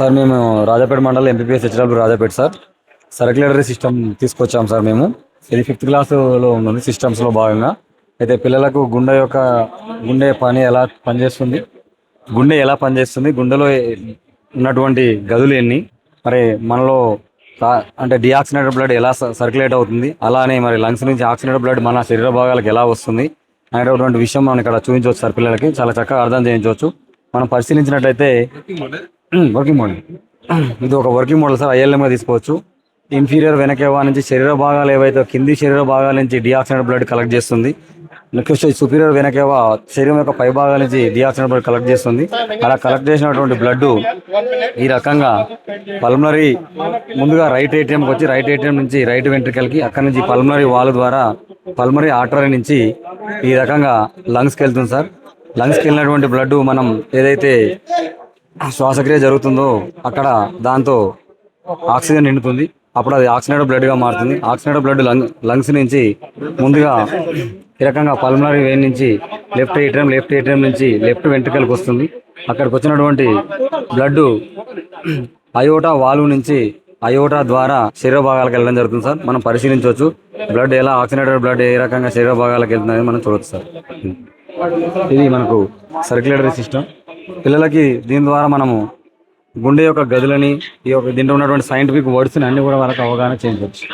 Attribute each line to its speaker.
Speaker 1: Sir మేము రాజాపేట మండలం MPPS HW Rajapeta sir. Circulatory system తీసుకొచ్చాం సార్ మేము. ఇది ఫిఫ్త్ క్లాస్లో ఉంది సిస్టమ్స్లో భాగంగా. అయితే పిల్లలకు గుండె యొక్క గుండె పని ఎలా పనిచేస్తుంది? గుండె ఎలా పనిచేస్తుంది? గుండెలో ఉన్నటువంటి గదులు ఎన్ని? మరి మనలో అంటే డిఆక్సినేటెడ్ బ్లడ్ ఎలా సర్క్యులేట్ అవుతుంది? అలానే మరి లంగ్స్ నుంచి ఆక్సినేటెడ్ బ్లడ్ మన శరీర భాగాలకు ఎలా వస్తుంది? అనేటటువంటి విషయం మనం ఇక్కడ చూపించవచ్చు సార్ పిల్లలకి. చాలా చక్కగా అర్థం చేయించవచ్చు. మనం పరిశీలించినట్లయితే వర్కింగ్ మోడల్ ఇది ఒక వర్కింగ్ మోడల్ సార్ ఐఎల్ఎంగా తీసుకోవచ్చు. ఇన్ఫీరియర్ వెనకేవా నుంచి శరీర భాగాలు ఏవైతే కింది శరీర భాగాల నుంచి డిఆక్సినేటెడ్ బ్లడ్ కలెక్ట్ చేస్తుంది నెక్స్ట్ సుపీరియర్ వెనకేవా శరీరం యొక్క పై భాగాల నుంచి డిఆక్సినేటెడ్ బ్లడ్ కలెక్ట్ చేస్తుంది. అలా కలెక్ట్ చేసినటువంటి బ్లడ్ ఈ రకంగా పల్మనరీ ముందుగా రైట్ ఏటీఎంకి వచ్చి రైట్ ఏటీఎం నుంచి రైట్ వెంట్రికల్కి అక్కడ నుంచి పల్మనరీ వాల్ ద్వారా పల్మనరీ ఆర్టరీ నుంచి ఈ రకంగా లంగ్స్కి వెళ్తుంది సార్. లంగ్స్కి వెళ్ళినటువంటి బ్లడ్ మనం ఏదైతే శ్వాసక్రియ జరుగుతుందో అక్కడ దాంతో ఆక్సిజన్ నిండుతుంది. అప్పుడు అది ఆక్సిజనేటెడ్ బ్లడ్గా మారుతుంది. ఆక్సిజనేటెడ్ బ్లడ్ లంగ్ లంగ్స్ నుంచి ముందుగా ఈ రకంగా పల్మనరీ వెయిన్ నుంచి లెఫ్ట్ ఏటీఎం లెఫ్ట్ ఏటీఎం నుంచి లెఫ్ట్ వెంట్రికల్కి వస్తుంది. అక్కడికి వచ్చినటువంటి బ్లడ్ అయోటా వాల్వ్ నుంచి అయోటా ద్వారా శరీర భాగాలకు వెళ్ళడం జరుగుతుంది సార్. మనం పరిశీలించవచ్చు. బ్లడ్ ఎలా ఆక్సిజనేటెడ్ బ్లడ్ ఏ రకంగా శరీర భాగాలకు వెళ్తుందని మనం చూడవచ్చు సార్. ఇది మనకు సర్క్యులేటరీ సిస్టమ్ పిల్లలకి దీని ద్వారా మనము గుండె యొక్క గదులని ఈ యొక్క దీంట్లో ఉన్నటువంటి సైంటిఫిక్ వర్డ్స్ని అన్ని కూడా వాళ్ళకి అవగాహన చేయించవచ్చు.